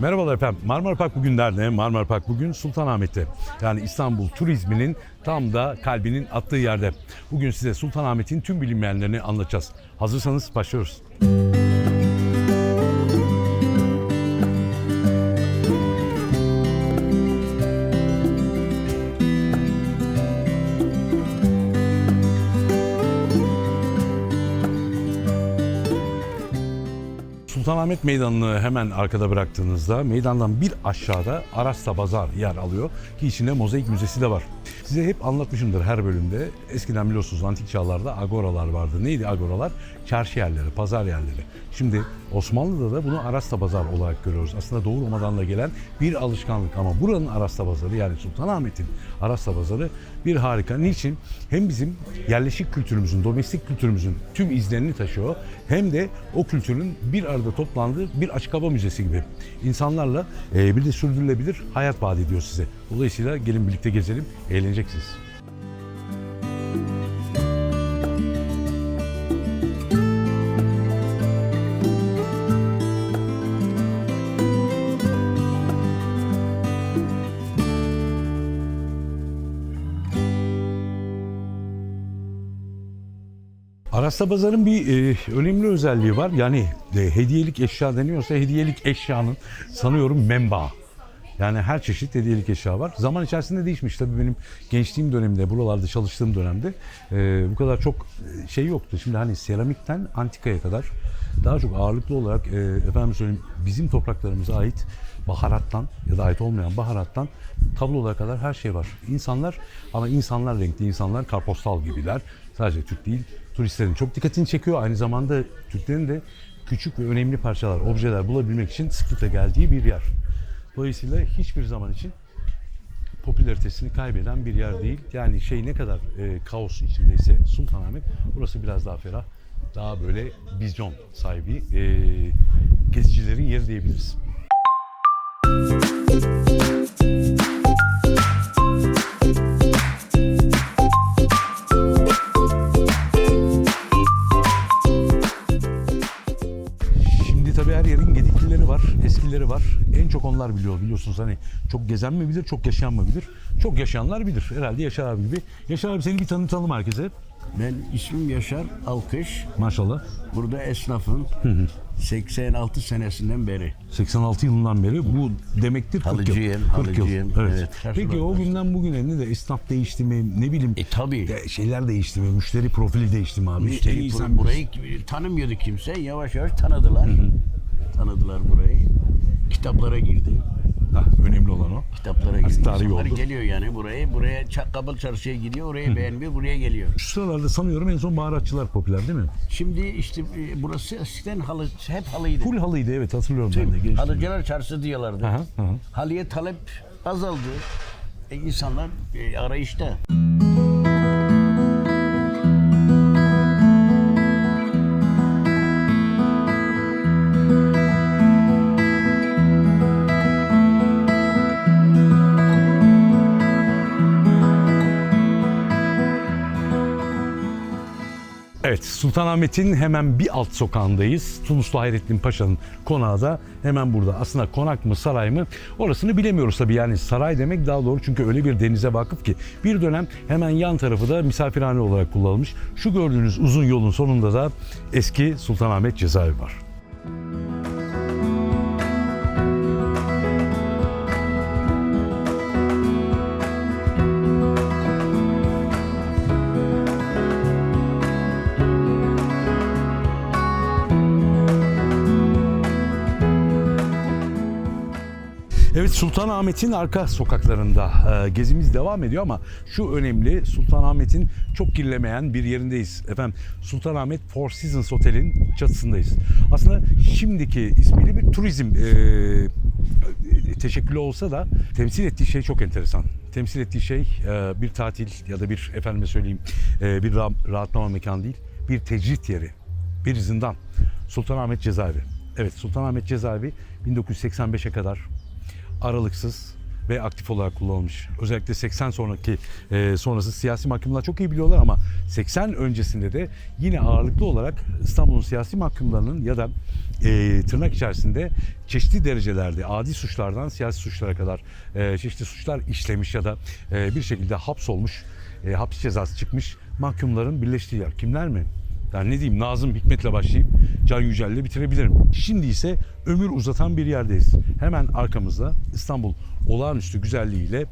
Merhabalar efendim. Marmara Park bugün nerede? Marmara Park bugün Sultanahmet'te. Yani İstanbul turizminin tam da kalbinin attığı yerde. Bugün size Sultanahmet'in tüm bilinmeyenlerini anlatacağız. Hazırsanız başlıyoruz. Sultanahmet Meydanı'nı hemen arkada bıraktığınızda meydandan bir aşağıda Arasta Pazar yer alıyor ki içinde mozaik müzesi de var. Size hep anlatmışımdır her bölümde. Eskiden biliyorsunuz antik çağlarda agoralar vardı. Neydi agoralar? Çarşı yerleri, pazar yerleri. Şimdi Osmanlı'da da bunu Arasta Pazar olarak görüyoruz. Aslında Doğu Roma'dan da gelen bir alışkanlık ama buranın Arasta Pazarı yani Sultanahmet'in Arasta Pazarı bir harika. Niçin? Hem bizim yerleşik kültürümüzün, domestik kültürümüzün tüm izlerini taşıyor hem de o kültürün bir arada toplandığı bir açık hava müzesi gibi. İnsanlarla e, bir de sürdürülebilir hayat vaat ediyor size. Dolayısıyla gelin birlikte gezelim, eğleneceksiniz. Arasta Pazar'ın bir e, önemli özelliği var. Yani e, hediyelik eşya deniyorsa hediyelik eşyanın sanıyorum menbaı. Yani her çeşit hediyelik eşya var. Zaman içerisinde değişmiş. Tabii benim gençliğim döneminde, buralarda çalıştığım dönemde e, bu kadar çok e, şey yoktu. Şimdi hani seramikten antikaya kadar daha çok ağırlıklı olarak e, efendim söyleyeyim bizim topraklarımıza ait baharattan ya da ait olmayan baharattan tablolara kadar her şey var. İnsanlar ama insanlar renkli insanlar karpostal gibiler. Sadece Türk değil turistlerin çok dikkatini çekiyor. Aynı zamanda Türklerin de küçük ve önemli parçalar, objeler bulabilmek için sıklıkla geldiği bir yer. Dolayısıyla hiçbir zaman için popülaritesini kaybeden bir yer değil. Yani şey ne kadar e, kaos içindeyse Sultanahmet, burası biraz daha ferah, daha böyle vizyon sahibi e, gezicilerin yeri diyebiliriz. Çok onlar biliyor biliyorsunuz hani çok gezen mi bilir, çok yaşayan mı bilir? Çok yaşayanlar bilir. Herhalde Yaşar abi gibi. Yaşar abi seni bir tanıtalım herkese. Ben ismim Yaşar Alkış. Maşallah. Burada esnafım. 86 senesinden beri. 86 yılından beri bu demektir 40 yıl. Halıcıyım, 40 yıl. halıcıyım. Evet. Evet, Peki o günden bugüne ne de esnaf değişti mi? Ne bileyim. E tabii. de- şeyler değişti mi? Müşteri profili değişti mi abi? Müşteri sen bur- burayı tanımıyordu kimse. Yavaş yavaş tanıdılar. Tanıdılar burayı. Kitaplara girdi. Ha, önemli olan o. Kitaplara girdi. tarihi İnsanlar oldu. geliyor yani buraya. Buraya Ç- Kabul Çarşı'ya gidiyor. Orayı beğenmiyor. Buraya geliyor. Şu sıralarda sanıyorum en son baharatçılar popüler değil mi? Şimdi işte e, burası eskiden halı, hep halıydı. Full halıydı evet hatırlıyorum ben de. gençliğimde. Halıcılar Çarşısı diyorlardı. Aha, aha. Halıya talep azaldı. E, insanlar e, arayışta. Sultanahmet'in hemen bir alt sokağındayız. Tunuslu Hayrettin Paşa'nın konağı da hemen burada. Aslında konak mı saray mı orasını bilemiyoruz tabii. Yani saray demek daha doğru çünkü öyle bir denize vakıf ki. Bir dönem hemen yan tarafı da misafirhane olarak kullanılmış. Şu gördüğünüz uzun yolun sonunda da eski Sultanahmet cezaevi var. Sultanahmet'in arka sokaklarında e, gezimiz devam ediyor ama şu önemli Sultanahmet'in çok kirlemeyen bir yerindeyiz. Efendim Sultanahmet Four Seasons Otel'in çatısındayız. Aslında şimdiki ismiyle bir turizm e, teşekkülü olsa da temsil ettiği şey çok enteresan. Temsil ettiği şey e, bir tatil ya da bir efendime söyleyeyim e, bir ra- rahatlama mekanı değil. Bir tecrit yeri, bir zindan. Sultanahmet Cezaevi. Evet Sultanahmet Cezaevi 1985'e kadar aralıksız ve aktif olarak kullanılmış. Özellikle 80 sonraki e, sonrası siyasi mahkumlar çok iyi biliyorlar ama 80 öncesinde de yine ağırlıklı olarak İstanbul'un siyasi mahkumlarının ya da e, tırnak içerisinde çeşitli derecelerde adi suçlardan siyasi suçlara kadar e, çeşitli suçlar işlemiş ya da e, bir şekilde hapsolmuş, e, hapis cezası çıkmış mahkumların birleştiği yer. Kimler mi? Yani ne diyeyim Nazım Hikmet'le başlayıp Can Yücel'le bitirebilirim. Şimdi ise ömür uzatan bir yerdeyiz. Hemen arkamızda İstanbul olağanüstü güzelliğiyle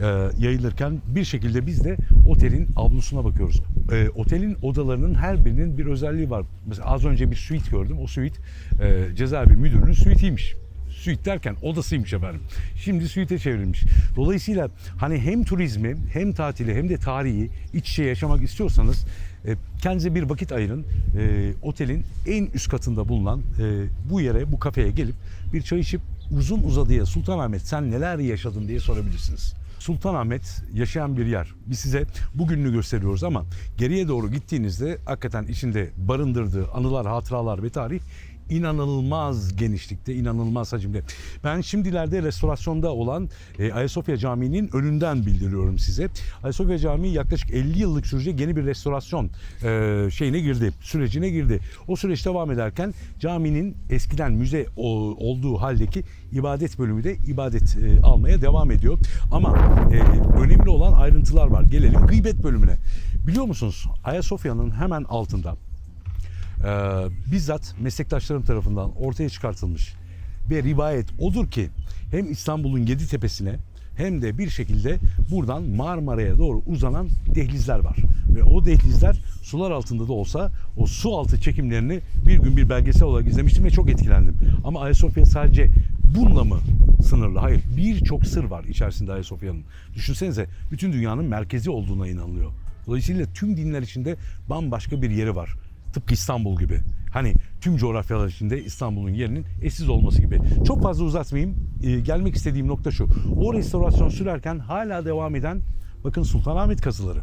e, yayılırken bir şekilde biz de otelin avlusuna bakıyoruz. E, otelin odalarının her birinin bir özelliği var. Mesela az önce bir suite gördüm. O suite e, cezaevi müdürünün suite'iymiş. Suite derken odasıymış efendim. Şimdi suite çevrilmiş. Dolayısıyla hani hem turizmi hem tatili hem de tarihi iç içe yaşamak istiyorsanız e, kendinize bir vakit ayırın. E, otelin en üst katında bulunan e, bu yere, bu kafeye gelip bir çay içip uzun uzadıya Sultanahmet sen neler yaşadın diye sorabilirsiniz. Sultanahmet yaşayan bir yer. Biz size bugününü gösteriyoruz ama geriye doğru gittiğinizde hakikaten içinde barındırdığı anılar, hatıralar ve tarih inanılmaz genişlikte, inanılmaz hacimde. Ben şimdilerde restorasyonda olan e, Ayasofya Camii'nin önünden bildiriyorum size. Ayasofya Camii yaklaşık 50 yıllık sürecek yeni bir restorasyon e, şeyine girdi, sürecine girdi. O süreç devam ederken caminin eskiden müze olduğu haldeki ibadet bölümü de ibadet e, almaya devam ediyor. Ama önemli olan ayrıntılar var. Gelelim gıybet bölümüne. Biliyor musunuz Ayasofya'nın hemen altında e, bizzat meslektaşlarım tarafından ortaya çıkartılmış ve rivayet odur ki hem İstanbul'un yedi tepesine hem de bir şekilde buradan Marmara'ya doğru uzanan dehlizler var. Ve o dehlizler sular altında da olsa o su altı çekimlerini bir gün bir belgesel olarak izlemiştim ve çok etkilendim. Ama Ayasofya sadece bununla mı sınırlı? Hayır. Birçok sır var içerisinde Ayasofya'nın. Düşünsenize bütün dünyanın merkezi olduğuna inanılıyor. Dolayısıyla tüm dinler içinde bambaşka bir yeri var. Tıpkı İstanbul gibi. Hani tüm coğrafyalar içinde İstanbul'un yerinin eşsiz olması gibi. Çok fazla uzatmayayım. Ee, gelmek istediğim nokta şu. O restorasyon sürerken hala devam eden bakın Sultanahmet kazıları.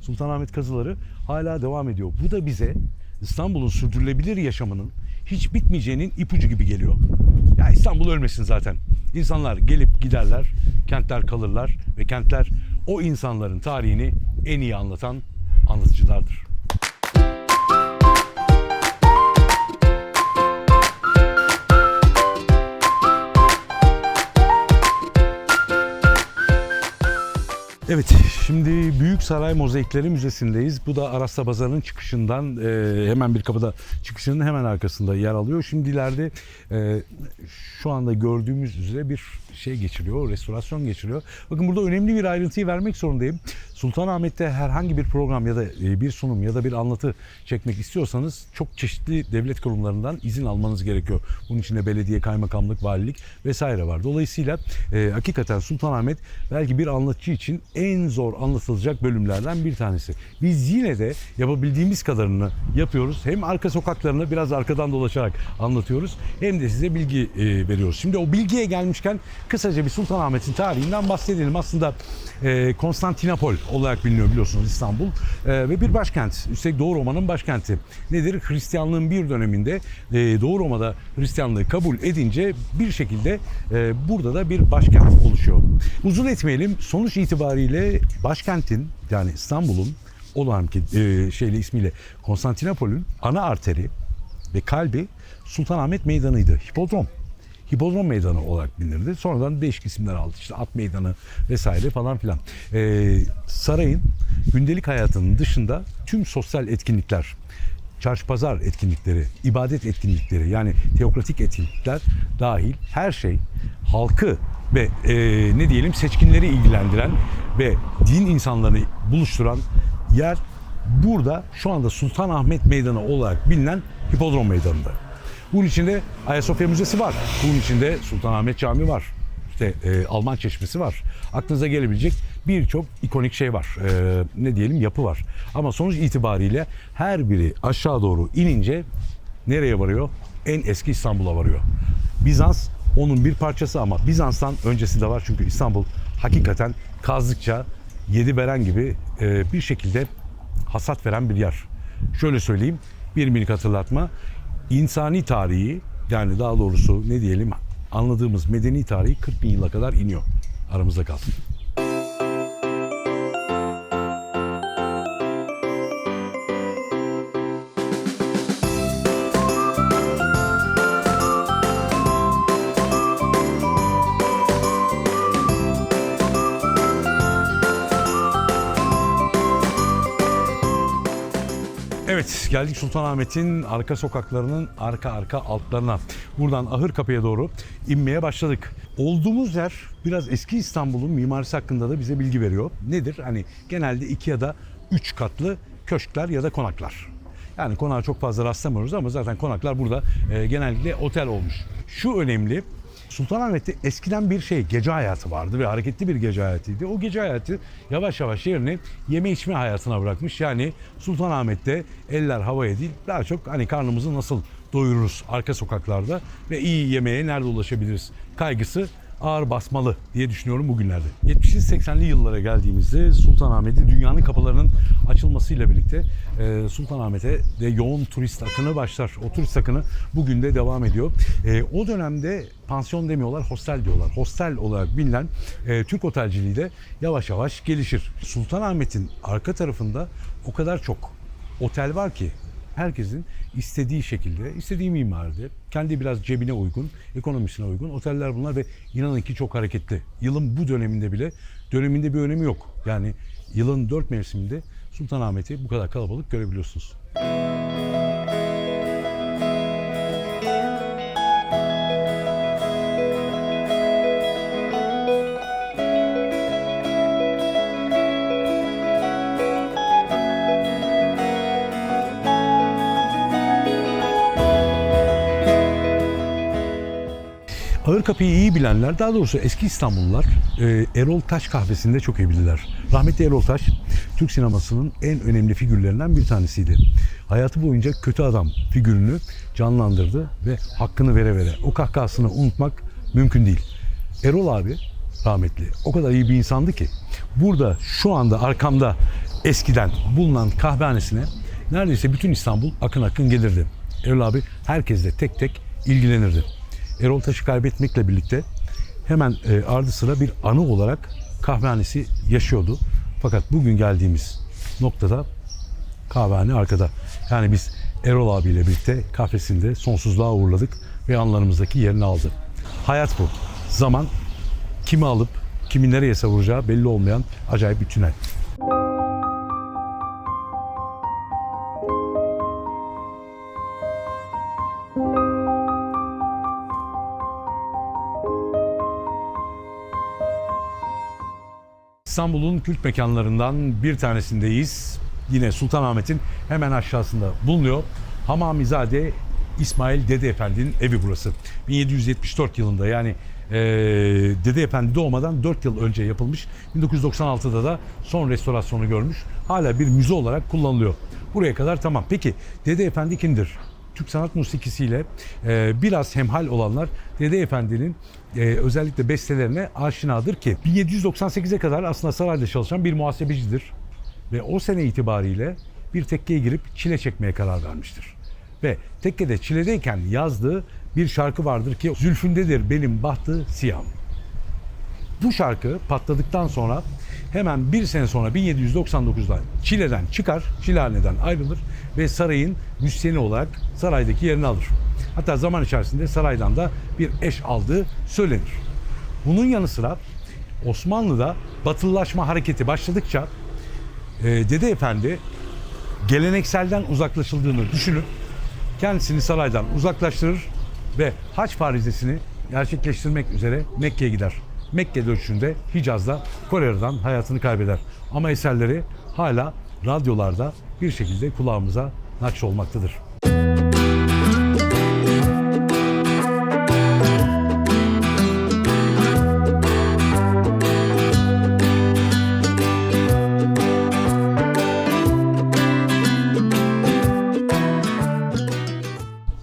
Sultanahmet kazıları hala devam ediyor. Bu da bize İstanbul'un sürdürülebilir yaşamının hiç bitmeyeceğinin ipucu gibi geliyor. Ya İstanbul ölmesin zaten. İnsanlar gelip giderler, kentler kalırlar ve kentler o insanların tarihini en iyi anlatan anlatıcılardır. Evet, şimdi Büyük Saray Mozaikleri Müzesi'ndeyiz. Bu da Arasta Pazarı'nın çıkışından e, hemen bir kapıda çıkışının hemen arkasında yer alıyor. Şimdi ileride e, şu anda gördüğümüz üzere bir şey geçiriyor, restorasyon geçiriyor. Bakın burada önemli bir ayrıntıyı vermek zorundayım. Sultanahmet'te herhangi bir program ya da e, bir sunum ya da bir anlatı çekmek istiyorsanız çok çeşitli devlet kurumlarından izin almanız gerekiyor. Bunun içinde belediye, kaymakamlık, valilik vesaire var. Dolayısıyla e, hakikaten Sultanahmet belki bir anlatıcı için en zor anlatılacak bölümlerden bir tanesi. Biz yine de yapabildiğimiz kadarını yapıyoruz. Hem arka sokaklarını biraz arkadan dolaşarak anlatıyoruz hem de size bilgi e, veriyoruz. Şimdi o bilgiye gelmişken kısaca bir Sultanahmet'in tarihinden bahsedelim. Aslında e, Konstantinopol olarak biliniyor biliyorsunuz İstanbul E, ve bir başkent. Üstelik Doğu Roma'nın başkenti. Nedir? Hristiyanlığın bir döneminde e, Doğu Roma'da Hristiyanlığı kabul edince bir şekilde e, burada da bir başkent oluşuyor. Uzun etmeyelim. Sonuç itibariyle başkentin yani İstanbul'un olan ki e, şeyle ismiyle Konstantinopol'ün ana arteri ve kalbi Sultanahmet Meydanı'ydı. Hipodrom. Hipodrom Meydanı olarak bilinirdi. Sonradan değişik isimler aldı. İşte At Meydanı vesaire falan filan. Ee, sarayın gündelik hayatının dışında tüm sosyal etkinlikler, çarşı pazar etkinlikleri, ibadet etkinlikleri yani teokratik etkinlikler dahil her şey halkı ve e, ne diyelim seçkinleri ilgilendiren ve din insanlarını buluşturan yer burada şu anda Sultanahmet Meydanı olarak bilinen Hipodrom Meydanı'nda. Bunun içinde Ayasofya Müzesi var. Bunun içinde Sultanahmet Camii var. İşte e, Alman Çeşmesi var. Aklınıza gelebilecek birçok ikonik şey var. E, ne diyelim yapı var. Ama sonuç itibariyle her biri aşağı doğru inince nereye varıyor? En eski İstanbul'a varıyor. Bizans onun bir parçası ama Bizans'tan öncesi de var çünkü İstanbul hakikaten kazdıkça yedi veren gibi e, bir şekilde hasat veren bir yer. Şöyle söyleyeyim bir minik hatırlatma. İnsani tarihi yani daha doğrusu ne diyelim anladığımız medeni tarihi 40 bin yıla kadar iniyor. aramızda kalsın. Geldik Sultanahmet'in arka sokaklarının arka arka altlarına. Buradan ahır kapıya doğru inmeye başladık. Olduğumuz yer biraz eski İstanbul'un mimarisi hakkında da bize bilgi veriyor. Nedir? Hani genelde iki ya da üç katlı köşkler ya da konaklar. Yani konağa çok fazla rastlamıyoruz ama zaten konaklar burada e, genellikle otel olmuş. Şu önemli. Sultanahmet'te eskiden bir şey gece hayatı vardı ve hareketli bir gece hayatıydı. O gece hayatı yavaş yavaş yerini yeme içme hayatına bırakmış. Yani Sultanahmet'te eller havaya değil daha çok hani karnımızı nasıl doyururuz arka sokaklarda ve iyi yemeğe nerede ulaşabiliriz kaygısı ağır basmalı diye düşünüyorum bugünlerde. 70'li 80'li yıllara geldiğimizde Sultanahmet'te dünyanın kapılarının açılmasıyla birlikte e, Sultanahmet'e de yoğun turist akını başlar. O turist akını bugün de devam ediyor. E, o dönemde pansiyon demiyorlar, hostel diyorlar. Hostel olarak bilinen e, Türk otelciliği de yavaş yavaş gelişir. Sultanahmet'in arka tarafında o kadar çok otel var ki herkesin istediği şekilde, istediği mimaride, kendi biraz cebine uygun, ekonomisine uygun oteller bunlar ve inanın ki çok hareketli. Yılın bu döneminde bile döneminde bir önemi yok. Yani yılın dört mevsiminde Sultanahmet'i bu kadar kalabalık görebiliyorsunuz. Ağır kapıyı iyi bilenler, daha doğrusu eski İstanbullular e, Erol Taş kahvesinde çok iyi bilirler. Rahmetli Erol Taş, Türk sinemasının en önemli figürlerinden bir tanesiydi. Hayatı boyunca kötü adam figürünü canlandırdı ve hakkını vere vere. O kahkahasını unutmak mümkün değil. Erol abi rahmetli o kadar iyi bir insandı ki burada şu anda arkamda eskiden bulunan kahvehanesine neredeyse bütün İstanbul akın akın gelirdi. Erol abi herkesle tek tek ilgilenirdi. Erol Taş'ı kaybetmekle birlikte hemen e, ardı sıra bir anı olarak kahvehanesi yaşıyordu. Fakat bugün geldiğimiz noktada kahvehane arkada. Yani biz Erol abiyle birlikte kafesinde sonsuzluğa uğurladık ve anlarımızdaki yerini aldı. Hayat bu. Zaman kimi alıp kimi nereye savuracağı belli olmayan acayip bir tünel. İstanbul'un kült mekanlarından bir tanesindeyiz. Yine Sultanahmet'in hemen aşağısında bulunuyor. Hamamizade İsmail Dede Efendi'nin evi burası. 1774 yılında yani eee Dede Efendi doğmadan 4 yıl önce yapılmış. 1996'da da son restorasyonu görmüş. Hala bir müze olarak kullanılıyor. Buraya kadar tamam. Peki Dede Efendi kimdir? Türk sanat musikisiyle e, biraz hemhal olanlar Dede Efendi'nin e, özellikle bestelerine aşinadır ki 1798'e kadar aslında sarayda çalışan bir muhasebecidir. Ve o sene itibariyle bir tekkeye girip çile çekmeye karar vermiştir. Ve tekkede çiledeyken yazdığı bir şarkı vardır ki Zülfündedir benim bahtı siyam. Bu şarkı patladıktan sonra hemen bir sene sonra 1799'da Çile'den çıkar, Çilehane'den ayrılır ve sarayın müsyeni olarak saraydaki yerini alır. Hatta zaman içerisinde saraydan da bir eş aldığı söylenir. Bunun yanı sıra Osmanlı'da batılılaşma hareketi başladıkça e, Dede Efendi gelenekselden uzaklaşıldığını düşünüp kendisini saraydan uzaklaştırır ve haç farizesini gerçekleştirmek üzere Mekke'ye gider. Mekke dönüşünde Hicaz'da Kore'den hayatını kaybeder. Ama eserleri hala radyolarda bir şekilde kulağımıza nakş olmaktadır.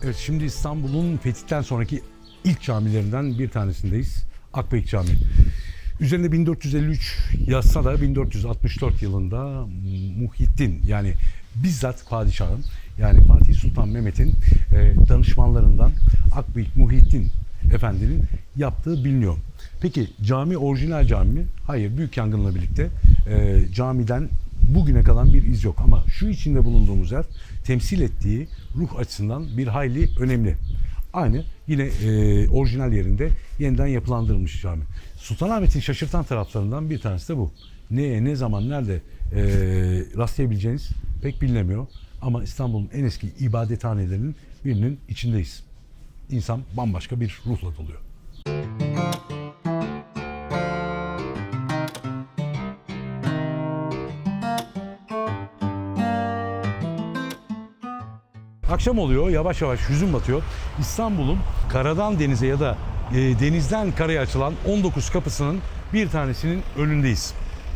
Evet şimdi İstanbul'un fetihten sonraki ilk camilerinden bir tanesindeyiz. Akbeyik Camii. Üzerinde 1453 yazsa da 1464 yılında Muhittin yani bizzat padişahın yani Fatih Sultan Mehmet'in e, danışmanlarından Akbeyik Muhittin Efendi'nin yaptığı biliniyor. Peki cami orijinal cami mi? Hayır. Büyük yangınla birlikte e, camiden bugüne kalan bir iz yok. Ama şu içinde bulunduğumuz yer temsil ettiği ruh açısından bir hayli önemli. Aynı yine e, orijinal yerinde yeniden yapılandırılmış cami. Sultanahmet'in şaşırtan taraflarından bir tanesi de bu. Neye, ne zaman, nerede e, rastlayabileceğiniz pek bilinemiyor. Ama İstanbul'un en eski ibadethanelerinin birinin içindeyiz. İnsan bambaşka bir ruhla doluyor. Akşam oluyor, yavaş yavaş hüzün batıyor. İstanbul'un karadan denize ya da e, denizden karaya açılan 19 kapısının bir tanesinin önündeyiz.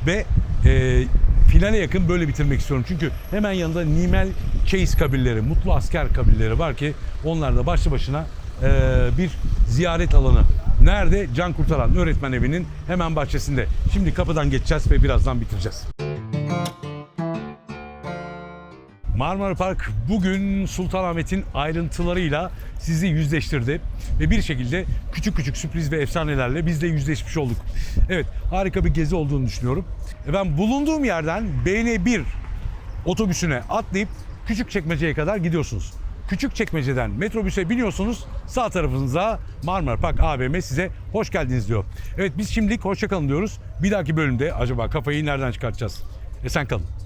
Ve e, finale yakın böyle bitirmek istiyorum. Çünkü hemen yanında Nimel Case kabilleri, Mutlu Asker kabilleri var ki onlar da başlı başına e, bir ziyaret alanı. Nerede? Can Kurtaran Öğretmen Evi'nin hemen bahçesinde. Şimdi kapıdan geçeceğiz ve birazdan bitireceğiz. Marmara Park bugün Sultanahmet'in ayrıntılarıyla sizi yüzleştirdi. Ve bir şekilde küçük küçük sürpriz ve efsanelerle biz de yüzleşmiş olduk. Evet harika bir gezi olduğunu düşünüyorum. E ben bulunduğum yerden BN1 otobüsüne atlayıp Küçükçekmece'ye kadar gidiyorsunuz. Küçükçekmece'den metrobüse biniyorsunuz. Sağ tarafınıza Marmara Park AVM size hoş geldiniz diyor. Evet biz şimdilik hoşça kalın diyoruz. Bir dahaki bölümde acaba kafayı nereden çıkartacağız? Esen kalın.